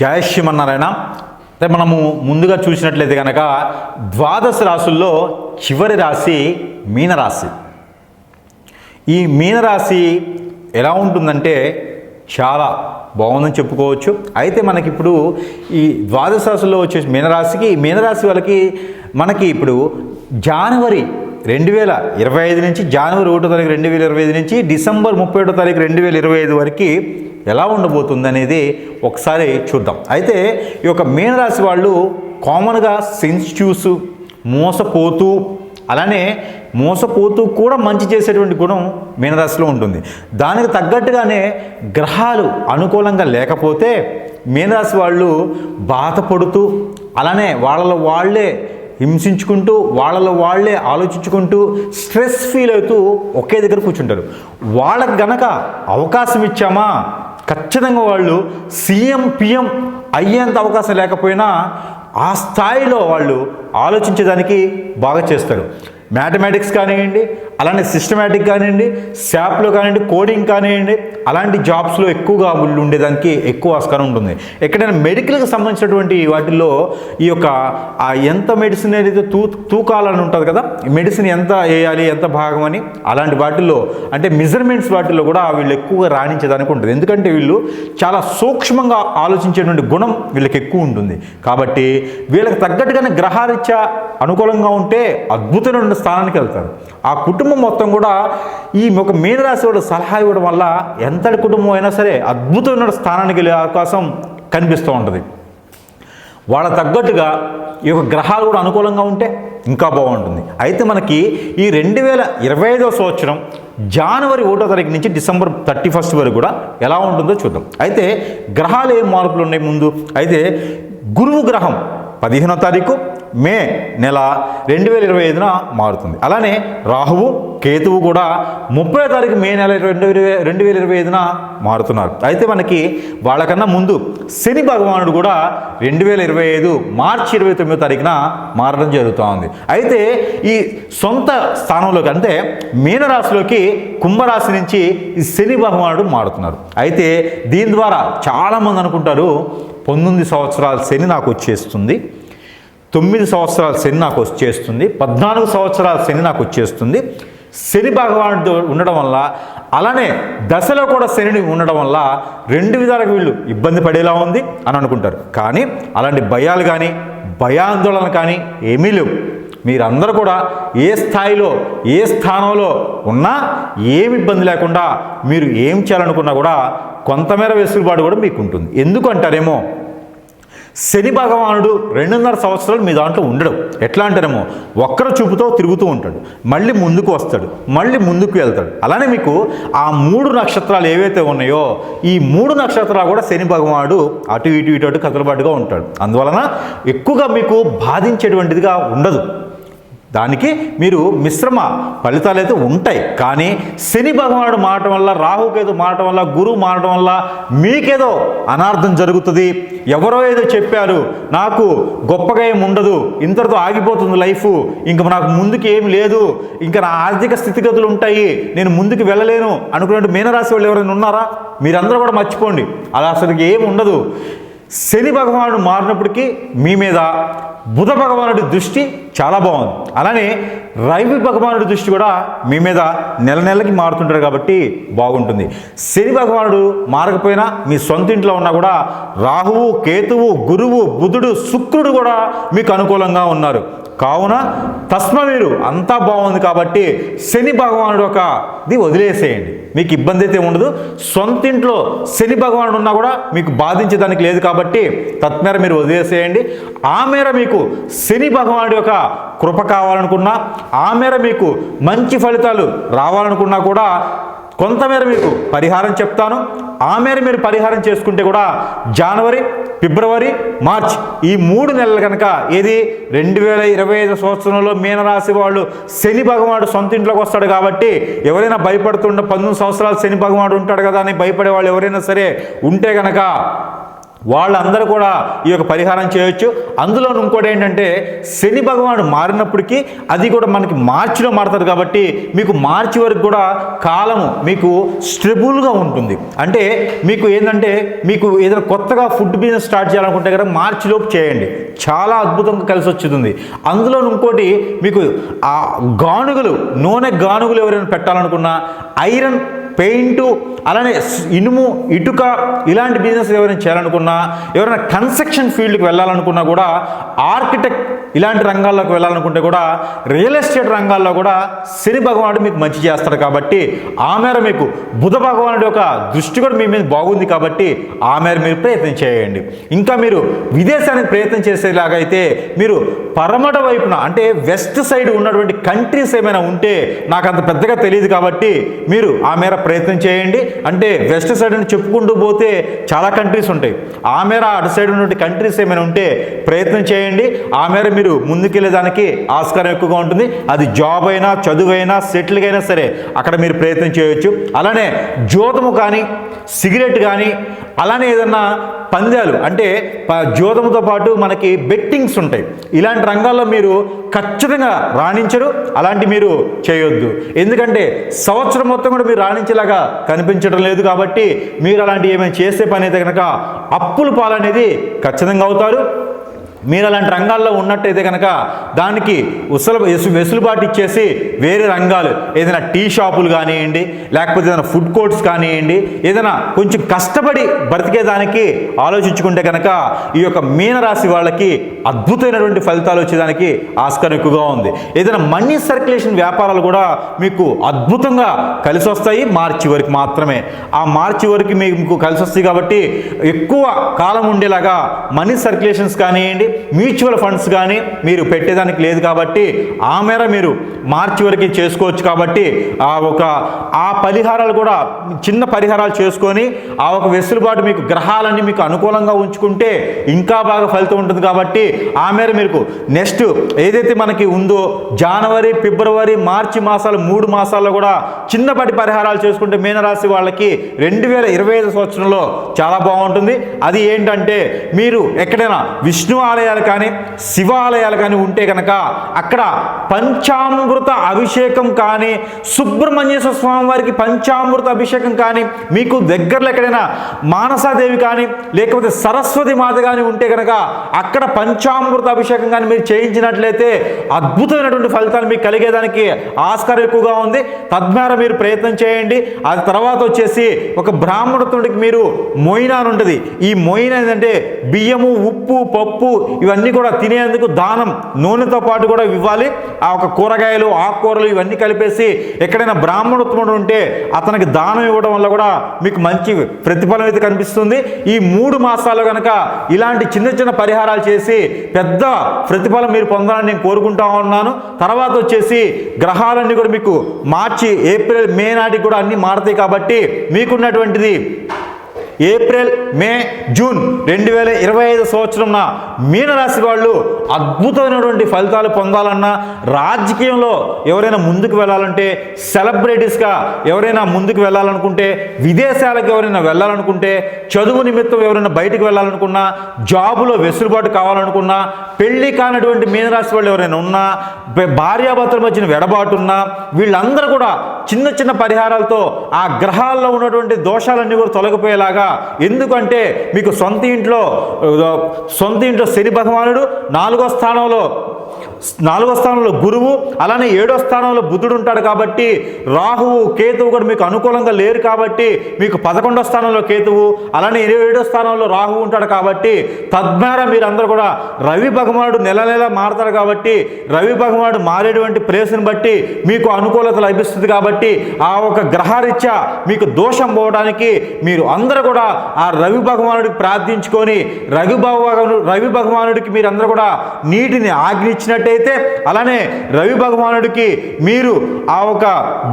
జయ శ్రీమన్నారాయణ. అంటే మనము ముందుగా చూసినట్లయితే కనుక ద్వాదశ రాశుల్లో చివరి రాశి మీనరాశి. ఈ మీనరాశి ఎలా ఉంటుందంటే చాలా బాగుందని చెప్పుకోవచ్చు. అయితే మనకి ఇప్పుడు ఈ ద్వాదశ రాశుల్లో వచ్చే మీనరాశికి మీనరాశి వాళ్ళకి మనకి ఇప్పుడు జనవరి రెండు వేల ఇరవై ఐదు నుంచి జనవరి ఒకటో తారీఖు రెండు వేల ఇరవై ఐదు నుంచి డిసెంబర్ ముప్పై ఒకటో తారీఖు రెండు వేల ఇరవై ఐదు వరకు ఎలా ఉండబోతుంది అనేది ఒకసారి చూద్దాం. అయితే ఈ యొక్క మీనరాశి వాళ్ళు కామన్గా సెన్సిటివ్స్ మోసపోతూ అలానే మోసపోతూ కూడా మంచి చేసేటువంటి గుణం మీనరాశిలో ఉంటుంది. దానికి తగ్గట్టుగానే గ్రహాలు అనుకూలంగా లేకపోతే మీనరాశి వాళ్ళు బాధపడుతూ అలానే వాళ్ళలో వాళ్ళే హింసించుకుంటూ వాళ్ళలో వాళ్ళే ఆలోచించుకుంటూ స్ట్రెస్ ఫీల్ అవుతూ ఒకే దగ్గర కూర్చుంటారు. వాళ్ళకి గనక అవకాశం ఇచ్చామా? ఖచ్చితంగా వాళ్ళు సీఎం పిఎం అయ్యేంత అవకాశం లేకపోయినా ఆ స్థాయిలో వాళ్ళు ఆలోచించేదానికి బాగా చేస్తారు. మ్యాథమెటిక్స్ కానివ్వండి అలానే సిస్టమేటిక్ కానివ్వండి శాప్లో కానివ్వండి కోడింగ్ కానివ్వండి అలాంటి జాబ్స్లో ఎక్కువగా వీళ్ళు ఉండేదానికి ఎక్కువ ఆస్కారం ఉంటుంది. ఎక్కడైనా మెడికల్కి సంబంధించినటువంటి వాటిల్లో ఈ యొక్క ఆ ఎంత మెడిసిన్ ఏదైతే తూ తూకాలని ఉంటుంది కదా మెడిసిన్ ఎంత వేయాలి ఎంత భాగం అని అలాంటి వాటిల్లో అంటే మెజర్మెంట్స్ వాటిల్లో కూడా వీళ్ళు ఎక్కువగా రాణించేదానికి ఉంటుంది. ఎందుకంటే వీళ్ళు చాలా సూక్ష్మంగా ఆలోచించేటువంటి గుణం వీళ్ళకి ఎక్కువ ఉంటుంది. కాబట్టి వీళ్ళకి తగ్గట్టుగానే గ్రహారీత్యా అనుకూలంగా ఉంటే అద్భుతమైన స్థానానికి వెళ్తారు. ఆ కుటుంబం కుటుంబం మొత్తం కూడా ఈ ఒక మీనరాశి వాడు సలహా ఇవ్వడం వల్ల ఎంతటి కుటుంబం అయినా సరే అద్భుతమైన స్థానానికి వెళ్ళే అవకాశం కనిపిస్తూ ఉంటుంది. వాళ్ళ తగ్గట్టుగా ఈ యొక్క గ్రహాలు కూడా అనుకూలంగా ఉంటే ఇంకా బాగుంటుంది. అయితే మనకి ఈ రెండు వేల ఇరవై ఐదవ సంవత్సరం జనవరి ఒకటో తారీఖు నుంచి డిసెంబర్ థర్టీ ఫస్ట్ వరకు కూడా ఎలా ఉంటుందో చూద్దాం. అయితే గ్రహాలు ఏం మార్పులు ఉన్నాయి ముందు? అయితే గురువు గ్రహం పదిహేనో తారీఖు మే నెల రెండు వేల ఇరవై ఐదున మారుతుంది. అలానే రాహువు కేతువు కూడా ముప్పై తారీఖు మే నెల రెండు వేల రెండు వేల ఇరవై ఐదున మారుతున్నారు. అయితే మనకి వాళ్ళకన్నా ముందు శని భగవానుడు కూడా రెండు వేల ఇరవై ఐదు మార్చి ఇరవై తొమ్మిదో తారీఖున మారడం జరుగుతోంది. అయితే ఈ సొంత స్థానంలోకి అంటే మీనరాశిలోకి కుంభరాశి నుంచి ఈ శని భగవానుడు మారుతున్నారు. అయితే దీని ద్వారా చాలామంది అనుకుంటారు పంతొమ్మిది సంవత్సరాల శని నాకు వచ్చేస్తుంది తొమ్మిది సంవత్సరాల శని నాకు వచ్చేస్తుంది పద్నాలుగు సంవత్సరాల శని నాకు వచ్చేస్తుంది. శని భగవానుడు ఉండడం వల్ల అలానే దశలో కూడా శనిని ఉండడం వల్ల రెండు విధాలుగా వీళ్ళు ఇబ్బంది పడేలా ఉంది అని అనుకుంటారు. కానీ అలాంటి భయాలు కానీ భయాందోళన కానీ ఏమీ లేవు. మీరందరూ కూడా ఏ స్థాయిలో ఏ స్థానంలో ఉన్నా ఏమి ఇబ్బంది లేకుండా మీరు ఏం చేయాలనుకున్నా కూడా కొంతమేర వెసులుబాటు కూడా మీకు ఉంటుంది ఎందుకు అంటారేమో శని భగవానుడు రెండున్నర సంవత్సరాలు మీ దాంట్లో ఉండడు. ఎట్లా అంటారేమో ఒక్కర చూపుతో తిరుగుతూ ఉంటాడు. మళ్ళీ ముందుకు వస్తాడు. మళ్ళీ ముందుకు వెళ్తాడు. అలానే మీకు ఆ మూడు నక్షత్రాలు ఏవైతే ఉన్నాయో ఈ మూడు నక్షత్రాలు కూడా శని భగవానుడు అటు ఇటు ఇటు అటు కదలబాటుగా ఉంటాడు. అందువలన ఎక్కువగా మీకు బాధించేటువంటిదిగా ఉండదు. దానికి మీరు మిశ్రమ ఫలితాలు అయితే ఉంటాయి. కానీ శని భగవానుడు మారటం వల్ల రాహుకేతు మారటం వల్ల గురువు మారటం వల్ల మీకేదో అనార్థం జరుగుతుంది. ఎవరో ఏదో చెప్పారు నాకు గొప్పగా ఏం ఉండదు ఇంతటితో ఆగిపోతుంది లైఫ్ ఇంకా నాకు ముందుకు ఏమి లేదు ఇంకా నా ఆర్థిక స్థితిగతులు ఉంటాయి నేను ముందుకు వెళ్ళలేను అనుకున్నట్టు మీనరాశి వాళ్ళు ఎవరైనా ఉన్నారా? మీరందరూ కూడా మర్చిపోండి. అలా అసలు ఏమి ఉండదు. శని భగవానుడు మారినప్పటికీ మీ మీద బుధ భగవానుడి దృష్టి చాలా బాగుంది. అలానే రవి భగవానుడి దృష్టి కూడా మీ మీద నెల నెలకి మారుతుంటారు కాబట్టి బాగుంటుంది. శని భగవానుడు మారకపోయినా మీ సొంత ఇంట్లో ఉన్నా కూడా రాహువు కేతువు గురువు బుధుడు శుక్రుడు కూడా మీకు అనుకూలంగా ఉన్నారు. కావున తస్మ మీరు అంతా బాగుంది కాబట్టి శని భగవానుడు ఒక ఇది వదిలేసేయండి. మీకు ఇబ్బంది అయితే ఉండదు. సొంత ఇంట్లో శని భగవానుడు ఉన్నా కూడా మీకు బాధించేదానికి లేదు కాబట్టి తత్మేర మీరు వదిలేసేయండి. ఆ మేర మీకు శని భగవానుడి యొక్క కృప కావాలనుకున్నా ఆ మేర మీకు మంచి ఫలితాలు రావాలనుకున్నా కూడా కొంతమేర మీకు పరిహారం చెప్తాను. ఆ మేర మీరు పరిహారం చేసుకుంటే కూడా జనవరి ఫిబ్రవరి మార్చ్ ఈ మూడు నెలలు కనుక ఏది రెండు వేల ఇరవై ఐదు సంవత్సరంలో మీనరాశి వాళ్ళు శని భగవానుడు సొంత ఇంట్లోకి వస్తాడు కాబట్టి ఎవరైనా భయపడుతుండ పంతొమ్మిది సంవత్సరాలు శని భగవానుడు ఉంటాడు కదా అని భయపడే వాళ్ళు ఎవరైనా సరే ఉంటే కనుక వాళ్ళందరూ కూడా ఈ యొక్క పరిహారం చేయొచ్చు. అందులో ఇంకోటి ఏంటంటే శని భగవానుడు మారినప్పటికీ అది కూడా మనకి మార్చిలో మారుతారు కాబట్టి మీకు మార్చి వరకు కూడా కాలము మీకు స్ట్రెబుల్గా ఉంటుంది. అంటే మీకు ఏంటంటే మీకు ఏదైనా కొత్తగా ఫుడ్ బిజినెస్ స్టార్ట్ చేయాలనుకుంటే కదా మార్చిలోపు చేయండి. చాలా అద్భుతంగా కలిసి వచ్చుతుంది అందులో ఇంకోటి మీకు ఆ గానుగలు నూనె గానుగలు ఎవరైనా పెట్టాలనుకున్నా ఐరన్ పెయింట్ అలానే ఇనుము ఇటుక ఇలాంటి బిజినెస్ ఎవరైనా చేయాలనుకున్నా ఎవరైనా కన్స్ట్రక్షన్ ఫీల్డ్కి వెళ్ళాలనుకున్నా కూడా ఆర్కిటెక్ట్ ఇలాంటి రంగాల్లోకి వెళ్ళాలనుకుంటే కూడా రియల్ ఎస్టేట్ రంగాల్లో కూడా శని భగవానుడు మీకు మంచి చేస్తాడు కాబట్టి ఆ మేర మీకు బుధ భగవానుడి యొక్క దృష్టి కూడా మీ మీద బాగుంది కాబట్టి ఆ మేర మీరు ప్రయత్నం చేయండి. ఇంకా మీరు విదేశానికి ప్రయత్నం చేసేలాగైతే మీరు పరమట వైపున అంటే వెస్ట్ సైడ్ ఉన్నటువంటి కంట్రీస్ ఏమైనా ఉంటే నాకు అంత పెద్దగా తెలియదు కాబట్టి మీరు ఆ మేర ప్రయత్నం చేయండి. అంటే వెస్ట్ సైడ్ అని చెప్పుకుంటూ పోతే చాలా కంట్రీస్ ఉంటాయి. ఆ మేర అటు సైడ్ ఉన్నటువంటి కంట్రీస్ ఏమైనా ఉంటే ప్రయత్నం చేయండి. ఆ మేర మీరు ముందుకెళ్ళేదానికి ఆస్కారం ఎక్కువగా ఉంటుంది. అది జాబ్ అయినా చదువైనా సెటిల్గా అయినా సరే అక్కడ మీరు ప్రయత్నం చేయవచ్చు అలానే జోతము కానీ సిగరెట్ కానీ అలానే ఏదన్నా పందాలు. అంటే ప- పాటు మనకి బెట్టింగ్స్ ఉంటాయి. ఇలాంటి రంగాల్లో మీరు ఖచ్చితంగా రాణించరు అలాంటి మీరు చేయొద్దు. ఎందుకంటే సంవత్సరం మొత్తం కూడా మీరు రాణించేలాగా కనిపించడం లేదు కాబట్టి మీరు అలాంటి ఏమైనా చేసే పని అయితే కనుక అప్పుల పాలనేది ఖచ్చితంగా అవుతారు. మీరు అలాంటి రంగాల్లో ఉన్నట్టయితే కనుక దానికి ఉసలు వెసులుబాటు ఇచ్చేసి వేరే రంగాలు ఏదైనా టీ షాపులు కానివ్వండి లేకపోతే ఏదైనా ఫుడ్ కోర్ట్స్ కానివ్వండి ఏదైనా కొంచెం కష్టపడి బ్రతికేదానికి ఆలోచించుకుంటే కనుక ఈ యొక్క మీనరాశి వాళ్ళకి అద్భుతమైనటువంటి ఫలితాలు వచ్చేదానికి ఆస్కారం ఎక్కువగా ఉంది. ఏదైనా మనీ సర్క్యులేషన్ వ్యాపారాలు కూడా మీకు అద్భుతంగా కలిసి వస్తాయి. మార్చి వరకు మాత్రమే. ఆ మార్చి వరకు మీకు కలిసి వస్తాయి కాబట్టి ఎక్కువ కాలం ఉండేలాగా మనీ సర్క్యులేషన్స్ కానివ్వండి మ్యూచువల్ ఫండ్స్ కానీ మీరు పెట్టేదానికి లేదు కాబట్టి ఆ మేర మీరు మార్చి వరకు చేసుకోవచ్చు కాబట్టి ఆ ఒక ఆ పరిహారాలు కూడా చిన్న పరిహారాలు చేసుకొని ఆ ఒక వెసులుబాటు మీకు గ్రహాలన్నీ మీకు అనుకూలంగా ఉంచుకుంటే ఇంకా బాగా ఫలితం ఉంటుంది కాబట్టి ఆ మేర మీకు నెక్స్ట్ ఏదైతే మనకి ఉందో జనవరి ఫిబ్రవరి మార్చి మాసాలు మూడు మాసాల్లో కూడా చిన్నపాటి పరిహారాలు చేసుకుంటే మీనరాశి వాళ్ళకి రెండు వేల ఇరవై ఐదు సంవత్సరంలో చాలా బాగుంటుంది. అది ఏంటంటే మీరు ఎక్కడైనా విష్ణు ఆలయాలు కానీ శివాలయాలు కానీ ఉంటే కనుక అక్కడ పంచామృత అభిషేకం కానీ సుబ్రహ్మణ్యేశ్వర స్వామి వారికి పంచామృత అభిషేకం కానీ మీకు దగ్గరలో ఎక్కడైనా మానసాదేవి కానీ లేకపోతే సరస్వతి మాత కానీ ఉంటే కనుక అక్కడ పంచామృత అభిషేకం కానీ మీరు చేయించినట్లయితే అద్భుతమైనటువంటి ఫలితాలు మీకు కలిగేదానికి ఆస్కారం ఎక్కువగా ఉంది. తద్వారా మీరు ప్రయత్నం చేయండి. అది తర్వాత వచ్చేసి ఒక బ్రాహ్మణుడికి మీరు మొయినా అని ఉంటుంది. ఈ మొయిన ఏంటంటే బియ్యము ఉప్పు పప్పు ఇవన్నీ కూడా తినేందుకు దానం నూనెతో పాటు కూడా ఇవ్వాలి. ఆ ఒక కూరగాయలు ఆకుకూరలు ఇవన్నీ కలిపేసి ఎక్కడైనా బ్రాహ్మణోత్తముడు ఉంటే అతనికి దానం ఇవ్వడం వల్ల కూడా మీకు మంచి ప్రతిఫలం అయితే కనిపిస్తుంది. ఈ మూడు మాసాలు కనుక ఇలాంటి చిన్న చిన్న పరిహారాలు చేసి పెద్ద ప్రతిఫలం మీరు పొందాలని నేను కోరుకుంటా ఉన్నాను. తర్వాత వచ్చేసి గ్రహాలన్నీ కూడా మీకు మార్చి ఏప్రిల్ మే నాటికి కూడా అన్నీ మారుతాయి కాబట్టి మీకున్నటువంటిది ఏప్రిల్ మే జూన్ రెండు వేల ఇరవై ఐదు సంవత్సరంన మీనరాశి వాళ్ళు అద్భుతమైనటువంటి ఫలితాలు పొందాలన్నా రాజకీయంలో ఎవరైనా ముందుకు వెళ్ళాలంటే సెలబ్రిటీస్గా ఎవరైనా ముందుకు వెళ్ళాలనుకుంటే విదేశాలకు ఎవరైనా వెళ్ళాలనుకుంటే చదువు నిమిత్తం ఎవరైనా బయటకు వెళ్ళాలనుకున్నా జాబులో వెసులుబాటు కావాలనుకున్నా పెళ్ళి కానటువంటి మీనరాశి వాళ్ళు ఎవరైనా ఉన్నా భార్యాభర్తల మధ్యన వెడబాటున్నా వీళ్ళందరూ కూడా చిన్న చిన్న పరిహారాలతో ఆ గ్రహాల్లో ఉన్నటువంటి దోషాలన్నీ కూడా తొలగిపోయేలాగా ఎందుకంటే మీకు సొంత ఇంట్లో సొంత ఇంట్లో శని భగవానుడు నాలుగో స్థానంలో నాలుగో స్థానంలో గురువు అలానే ఏడో స్థానంలో బుధుడు ఉంటాడు కాబట్టి రాహువు కేతువు కూడా మీకు అనుకూలంగా లేరు కాబట్టి మీకు పదకొండో స్థానంలో కేతువు అలానే ఇరవై ఏడో స్థానంలో రాహువు ఉంటాడు కాబట్టి తద్వారా మీరందరూ కూడా రవి భగవానుడు నెల నెల మారతాడు కాబట్టి రవి భగవానుడు మారేటువంటి ప్లేస్ని బట్టి మీకు అనుకూలత లభిస్తుంది కాబట్టి ఆ ఒక గ్రహరీత్యా మీకు దోషం పోవడానికి మీరు అందరూ కూడా ఆ రవి భగవానుడికి ప్రార్థించుకొని రవి భగవాను రవి భగవానుడికి మీరందరూ కూడా నీటిని ఆగ్ని ఇచ్చినట్టయితే అలానే రవి భగవానుడికి మీరు ఆ ఒక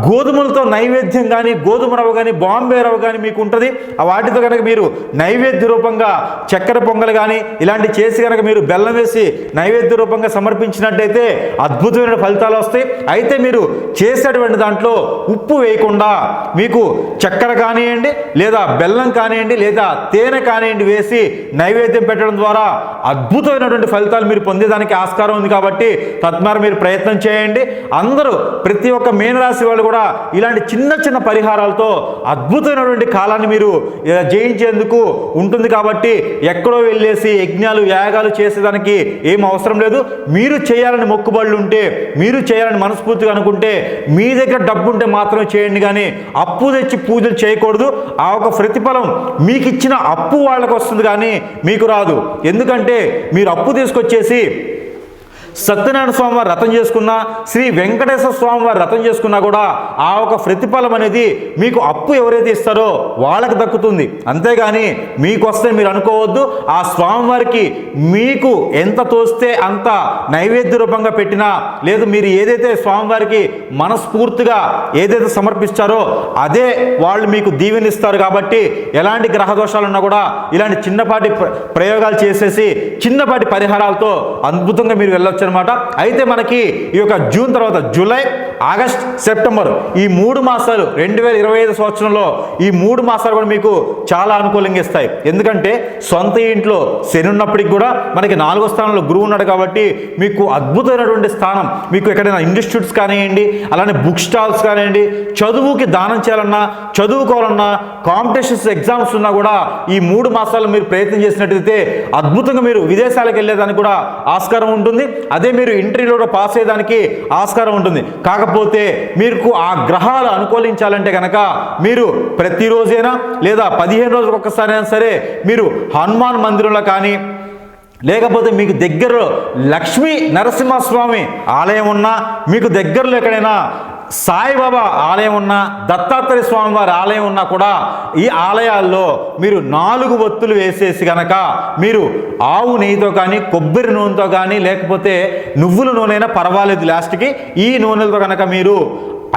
గోధుమలతో నైవేద్యం కానీ గోధుమ రవ్వ కానీ బాంబే రవ్వ కానీ మీకు ఉంటుంది. ఆ వాటితో కనుక మీరు నైవేద్య రూపంగా చక్కెర పొంగల్ కానీ ఇలాంటి చేసి కనుక మీరు బెల్లం వేసి నైవేద్య రూపంగా సమర్పించినట్టయితే అద్భుతమైన ఫలితాలు వస్తాయి. అయితే మీరు చేసేటువంటి దాంట్లో ఉప్పు వేయకుండా మీకు చక్కెర కానివ్వండి లేదా బెల్లం కానివ్వండి లేదా తేనె కానివ్వండి వేసి నైవేద్యం పెట్టడం ద్వారా అద్భుతమైనటువంటి ఫలితాలు మీరు పొందేదానికి ఆస్కారం ఉంది కాబట్టి తద్వారా మీరు ప్రయత్నం చేయండి. అందరూ ప్రతి ఒక్క మీనరాశి వాళ్ళు కూడా ఇలాంటి చిన్న చిన్న పరిహారాలతో అద్భుతమైనటువంటి కాలాన్ని మీరు జయించేందుకు ఉంటుంది కాబట్టి ఎక్కడో వెళ్ళేసి యజ్ఞాలు యాగాలు చేసేదానికి ఏం అవసరం లేదు. మీరు చేయాలని మొక్కుబడులు ఉంటే మీరు చేయాలని మనస్ఫూర్తిగా అనుకుంటే మీ దగ్గర డబ్బు ఉంటే మాత్రమే చేయండి కానీ అప్పు తెచ్చి పూజలు చేయకూడదు. ఆ ఒక ప్రతిఫలం మీకు ఇచ్చిన అప్పు వాళ్ళకు వస్తుంది కానీ మీకు రాదు. ఎందుకంటే మీరు అప్పు తీసుకొచ్చేసి సత్యనారాయణ స్వామి వారు రథం చేసుకున్నా శ్రీ వెంకటేశ్వర స్వామి వారు రథం చేసుకున్నా కూడా ఆ ఒక ప్రతిఫలం అనేది మీకు అప్పు ఎవరైతే ఇస్తారో వాళ్ళకి దక్కుతుంది. అంతేగాని మీకు వస్తే మీరు అనుకోవద్దు. ఆ స్వామివారికి మీకు ఎంత తోస్తే అంత నైవేద్య రూపంగా పెట్టినా లేదు మీరు ఏదైతే స్వామివారికి మనస్ఫూర్తిగా ఏదైతే సమర్పిస్తారో అదే వాళ్ళు మీకు దీవెనిస్తారు కాబట్టి ఎలాంటి గ్రహ దోషాలు ఉన్నా కూడా ఇలాంటి చిన్నపాటి ప్ర- ప్రయోగాలు చేసేసి చిన్నపాటి పరిహారాలతో అద్భుతంగా మీరు వెళ్ళొచ్చు. అనమాట అయితే మనకి ఈ యొక్క జూన్ తర్వాత జూలై ఆగస్ట్ సెప్టెంబర్ ఈ మూడు మాసాలు రెండు వేల ఇరవై ఐదు సంవత్సరంలో ఈ మూడు మాసాలు కూడా మీకు చాలా అనుకూలంగా ఇస్తాయి. ఎందుకంటే సొంత ఇంట్లో శని ఉన్నప్పటికి కూడా మనకి నాలుగో స్థానంలో గురువు ఉన్నాడు కాబట్టి మీకు అద్భుతమైనటువంటి స్థానం. మీకు ఎక్కడైనా ఇన్స్టిట్యూట్స్ కానివ్వండి అలానే బుక్ స్టాల్స్ కానివ్వండి చదువుకి దానం చేయాలన్నా చదువుకోవాలన్నా కాంపిటీషన్స్ ఎగ్జామ్స్ ఉన్నా కూడా ఈ మూడు మాసాలు మీరు ప్రయత్నం చేసినట్టయితే అద్భుతంగా మీరు విదేశాలకు వెళ్ళేదానికి కూడా ఆస్కారం ఉంటుంది. అదే మీరు ఇంటర్వ్యూలో పాస్ అయ్యేదానికి ఆస్కారం ఉంటుంది. కాకపోతే మీకు ఆ గ్రహాలు అనుకూలించాలంటే కనుక మీరు ప్రతిరోజైనా లేదా పదిహేను రోజులకు ఒక్కసారైనా అయినా సరే మీరు హనుమాన్ మందిరంలో కానీ లేకపోతే మీకు దగ్గరలో లక్ష్మీ నరసింహస్వామి ఆలయం ఉన్నా మీకు దగ్గరలో ఎక్కడైనా సాయిబాబా ఆలయం ఉన్నా దత్తాత్రేయ స్వామి వారి ఆలయం ఉన్నా కూడా ఈ ఆలయాల్లో మీరు నాలుగు ఒత్తులు వేసేసి గనక మీరు ఆవు నెయ్యితో కానీ కొబ్బరి నూనెతో కానీ లేకపోతే నువ్వుల నూనె అయినా పర్వాలేదు లాస్ట్కి ఈ నూనెలతో కనుక మీరు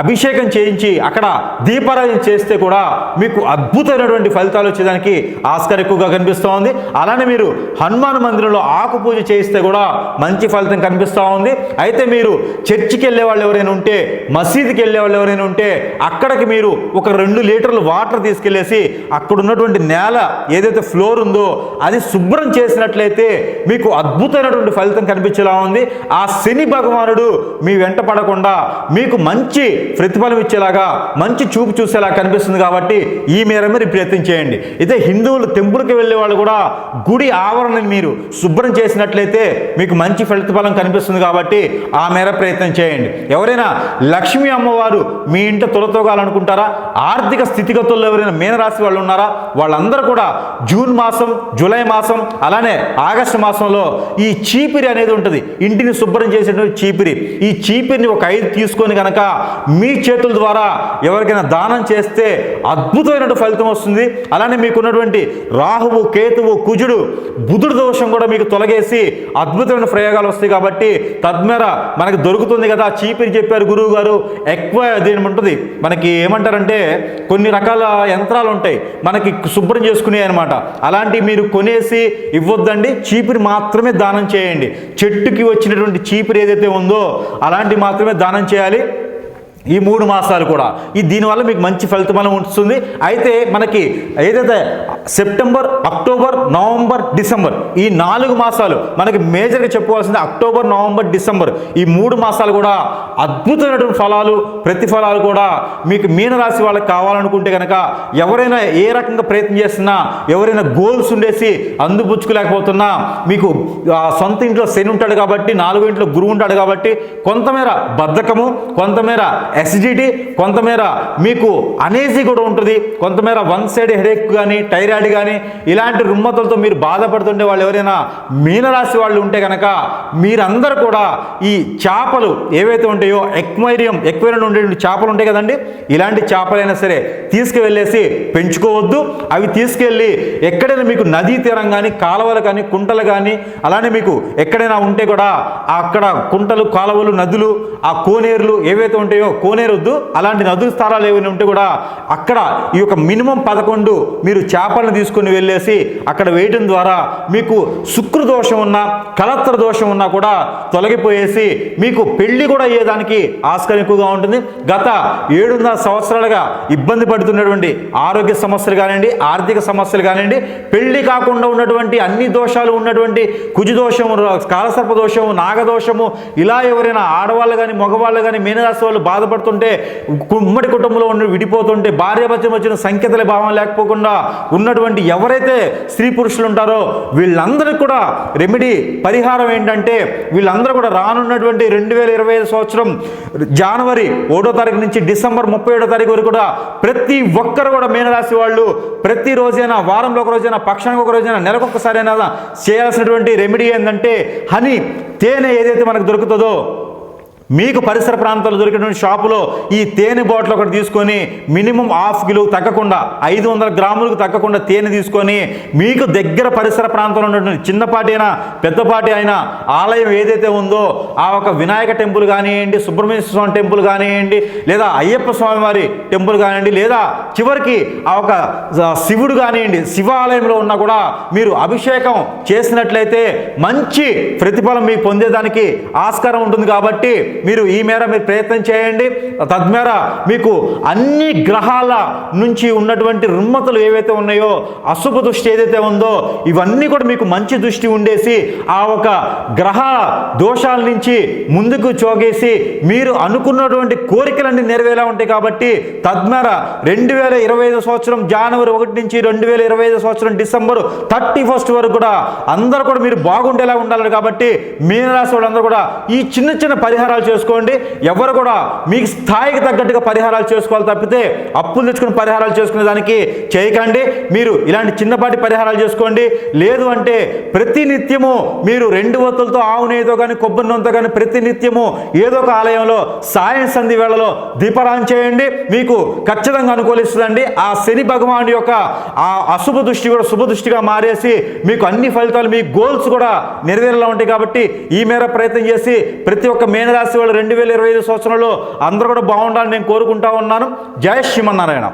అభిషేకం చేయించి అక్కడ దీపారాధన చేస్తే కూడా మీకు అద్భుతమైనటువంటి ఫలితాలు వచ్చేదానికి ఆస్కారం ఎక్కువగా కనిపిస్తూ ఉంది అలానే మీరు హనుమాన్ మందిరంలో ఆకు పూజ చేయిస్తే కూడా మంచి ఫలితం కనిపిస్తూ ఉంది. అయితే మీరు చర్చికి వెళ్ళే వాళ్ళు ఎవరైనా ఉంటే మసీదుకి వెళ్ళే వాళ్ళు ఎవరైనా ఉంటే అక్కడికి మీరు ఒక రెండు లీటర్లు వాటర్ తీసుకెళ్ళేసి అక్కడ ఉన్నటువంటి నేల ఏదైతే ఫ్లోర్ ఉందో అది శుభ్రం చేసినట్లయితే మీకు అద్భుతమైనటువంటి ఫలితం కనిపించేలా ఉంది. ఆ శని భగవానుడు మీ వెంట పడకుండా మీకు మంచి ప్రతిఫలం ఇచ్చేలాగా మంచి చూపు చూసేలా కనిపిస్తుంది కాబట్టి ఈ మేర మీరు ప్రయత్నం చేయండి. అయితే హిందువులు టెంపుల్కి వెళ్ళే వాళ్ళు కూడా గుడి ఆవరణని మీరు శుభ్రం చేసినట్లయితే మీకు మంచి ఫలితఫలం కనిపిస్తుంది కాబట్టి ఆ మేర ప్రయత్నం చేయండి. ఎవరైనా లక్ష్మీ అమ్మవారు మీ ఇంట తొలతోగాలనుకుంటారా? ఆర్థిక స్థితిగతుల్లో ఎవరైనా మీనరాశి వాళ్ళు ఉన్నారా? వాళ్ళందరూ కూడా జూన్ మాసం జూలై మాసం అలానే ఆగస్టు మాసంలో ఈ చీపిరి అనేది ఉంటుంది. ఇంటిని శుభ్రం చేసేటువంటి చీపిరి. ఈ చీపిరిని ఒక ఐదు తీసుకొని కనుక మీ చేతుల ద్వారా ఎవరికైనా దానం చేస్తే అద్భుతమైనటువంటి ఫలితం వస్తుంది. అలానే మీకున్నటువంటి రాహువు కేతువు కుజుడు బుధుడు దోషం కూడా మీకు తొలగేసి అద్భుతమైన ప్రయోగాలు వస్తాయి కాబట్టి తద్మేర మనకి దొరుకుతుంది కదా చీపిరి చెప్పారు గురువు గారు ఎక్కువ దీని ఉంటుంది. మనకి ఏమంటారంటే కొన్ని రకాల యంత్రాలు ఉంటాయి. మనకి శుభ్రం చేసుకునే అనమాట అలాంటి మీరు కొనేసి ఇవ్వద్దండి. చీపిరి మాత్రమే దానం చేయండి. చెట్టుకి వచ్చినటువంటి చీపిరి ఏదైతే ఉందో అలాంటి మాత్రమే దానం చేయాలి. ఈ మూడు మాసాలు కూడా. ఈ దీనివల్ల మీకు మంచి ఫలితం మనం ఉంటుంది అయితే మనకి ఏదైతే సెప్టెంబర్ అక్టోబర్ నవంబర్ డిసెంబర్ ఈ నాలుగు మాసాలు మనకి మేజర్గా చెప్పుకోవాల్సింది అక్టోబర్ నవంబర్ డిసెంబర్. ఈ మూడు మాసాలు కూడా అద్భుతమైనటువంటి ఫలాలు ప్రతిఫలాలు కూడా మీకు మీనరాశి వాళ్ళకి కావాలనుకుంటే కనుక ఎవరైనా ఏ రకంగా ప్రయత్నం చేస్తున్నా ఎవరైనా గోల్స్ ఉండేసి అందుపుచ్చుకోలేకపోతున్నా మీకు ఆ సొంత ఇంట్లో శని ఉంటాడు కాబట్టి నాలుగో ఇంట్లో గురువు ఉంటాడు కాబట్టి కొంతమేర బద్ధకము కొంతమేర ఎసిడిటీ కొంతమేర మీకు అనేజీ కూడా ఉంటుంది. కొంతమేర వన్ సైడ్ హెడేక్ కానీ టైరాయిడ్ కానీ ఇలాంటి రుమ్మతులతో మీరు బాధపడుతుండే వాళ్ళు ఎవరైనా మీనరాశి వాళ్ళు ఉంటే కనుక మీరందరూ కూడా ఈ చేపలు ఏవైతే ఉంటాయో ఎక్వైరియం ఎక్వైరియం ఉండే చేపలు ఉంటాయి కదండి. ఇలాంటి చేపలైనా సరే తీసుకువెళ్ళేసి పెంచుకోవద్దు. అవి తీసుకెళ్ళి ఎక్కడైనా మీకు నదీ తీరం కానీ కాలువలు కానీ కుంటలు కానీ అలానే మీకు ఎక్కడైనా ఉంటే కూడా అక్కడ కుంటలు కాలువలు నదులు ఆ కోనేరులు ఏవైతే ఉంటాయో పోనేరొద్దు అలాంటి నదుల స్థానాలు ఏమైనా ఉంటే కూడా అక్కడ ఈ యొక్క మినిమం పదకొండు మీరు చేపలను తీసుకుని వెళ్ళేసి అక్కడ వేయటం ద్వారా మీకు శుక్ర దోషం ఉన్నా కలత్ర దోషం ఉన్నా కూడా తొలగిపోయేసి మీకు పెళ్ళి కూడా అయ్యేదానికి ఆస్కారం ఎక్కువగా ఉంటుంది. గత ఏడున్నర సంవత్సరాలుగా ఇబ్బంది పడుతున్నటువంటి ఆరోగ్య సమస్యలు కానివ్వండి ఆర్థిక సమస్యలు కానివ్వండి పెళ్ళి కాకుండా ఉన్నటువంటి అన్ని దోషాలు ఉన్నటువంటి కుజు దోషము కాలసర్ప దోషము నాగదోషము ఇలా ఎవరైనా ఆడవాళ్ళు కానీ మగవాళ్ళు కానీ మీనరాశి వాళ్ళు బాధపడుతుంటే ఉమ్మడి కుటుంబంలో ఉండి విడిపోతుంటే భార్యాభత్యం వచ్చిన సంకేతల భావం లేకపోకుండా ఉన్నటువంటి ఎవరైతే స్త్రీ పురుషులు ఉంటారో వీళ్ళందరికీ కూడా రెమెడీ పరిహారం ఏంటంటే వీళ్ళందరూ కూడా రానున్నటువంటి రెండు వేల ఇరవై ఐదు సంవత్సరం జనవరి ఒకటో తారీఖు నుంచి డిసెంబర్ ముప్పై ఏడో తారీఖు వరకు కూడా ప్రతి ఒక్కరు కూడా మీనరాశి వాళ్ళు ప్రతి రోజైనా వారంలో ఒక రోజైనా పక్షానికి ఒక రోజైనా నెలకొకసారి అయినా చేయాల్సినటువంటి రెమెడీ ఏంటంటే హనీ తేనె ఏదైతే మనకు దొరుకుతుందో మీకు పరిసర ప్రాంతాల్లో దొరికినటువంటి షాపులో ఈ తేనె బాటిల్ ఒకటి తీసుకొని మినిమం హాఫ్ కిలో తగ్గకుండా ఐదు వందల గ్రాములకు తగ్గకుండా తేనె తీసుకొని మీకు దగ్గర పరిసర ప్రాంతంలో ఉన్నటువంటి చిన్నపాటి అయినా పెద్దపాటి అయినా ఆలయం ఏదైతే ఉందో ఆ ఒక వినాయక టెంపుల్ కానివ్వండి సుబ్రహ్మణ్య స్వామి టెంపుల్ కానివ్వండి లేదా అయ్యప్ప స్వామి వారి టెంపుల్ కానివ్వండి లేదా చివరికి ఆ ఒక శివుడు కానివ్వండి శివాలయంలో ఉన్నా కూడా మీరు అభిషేకం చేసినట్లయితే మంచి ప్రతిఫలం మీకు పొందేదానికి ఆస్కారం ఉంటుంది కాబట్టి మీరు ఈ మేర మీరు ప్రయత్నం చేయండి. తద్మేర మీకు అన్ని గ్రహాల నుంచి ఉన్నటువంటి రుమ్మతలు ఏవైతే ఉన్నాయో అశుభ దృష్టి ఏదైతే ఉందో ఇవన్నీ కూడా మీకు మంచి దృష్టి ఉండేసి ఆ ఒక గ్రహ దోషాల నుంచి ముందుకు చోగేసి మీరు అనుకున్నటువంటి కోరికలన్నీ నెరవేలా ఉంటాయి కాబట్టి తద్మేర రెండు వేల ఇరవై ఐదు సంవత్సరం జనవరి ఒకటి నుంచి రెండు వేల ఇరవై ఐదు సంవత్సరం డిసెంబర్ థర్టీ ఫస్ట్ వరకు కూడా అందరూ కూడా మీరు బాగుండేలా ఉండాలి కాబట్టి మీనరాశి వాళ్ళందరూ కూడా ఈ చిన్న చిన్న పరిహారాలు చేసుకోండి. ఎవరు కూడా మీకు స్థాయికి తగ్గట్టుగా పరిహారాలు చేసుకోవాలి తప్పితే అప్పులు తెచ్చుకుని పరిహారాలు చేసుకునే దానికి చేయకండి. మీరు ఇలాంటి చిన్నపాటి పరిహారాలు చేసుకోండి. లేదు అంటే ప్రతి నిత్యము మీరు రెండు ఒత్తులతో ఆవు నెయ్యితో కానీ కొబ్బరి నొంతో కానీ ప్రతి నిత్యము ఏదో ఒక ఆలయంలో సాయం సంధి వేళలో దీపారాయణ చేయండి. మీకు ఖచ్చితంగా అనుకూలిస్తుందండి. ఆ శని భగవానుడి యొక్క ఆ అశుభ దృష్టి కూడా శుభ దృష్టిగా మారేసి మీకు అన్ని ఫలితాలు మీ గోల్స్ కూడా నెరవేరేలా ఉంటాయి కాబట్టి ఈ మేర ప్రయత్నం చేసి ప్రతి ఒక్క మేనరాశి వాళ్ళు రెండు వేల ఇరవై ఐదు సంవత్సరంలో అందరూ కూడా బాగుండాలని నేను కోరుకుంటా ఉన్నాను. జయ శ్రీమన్నారాయణ.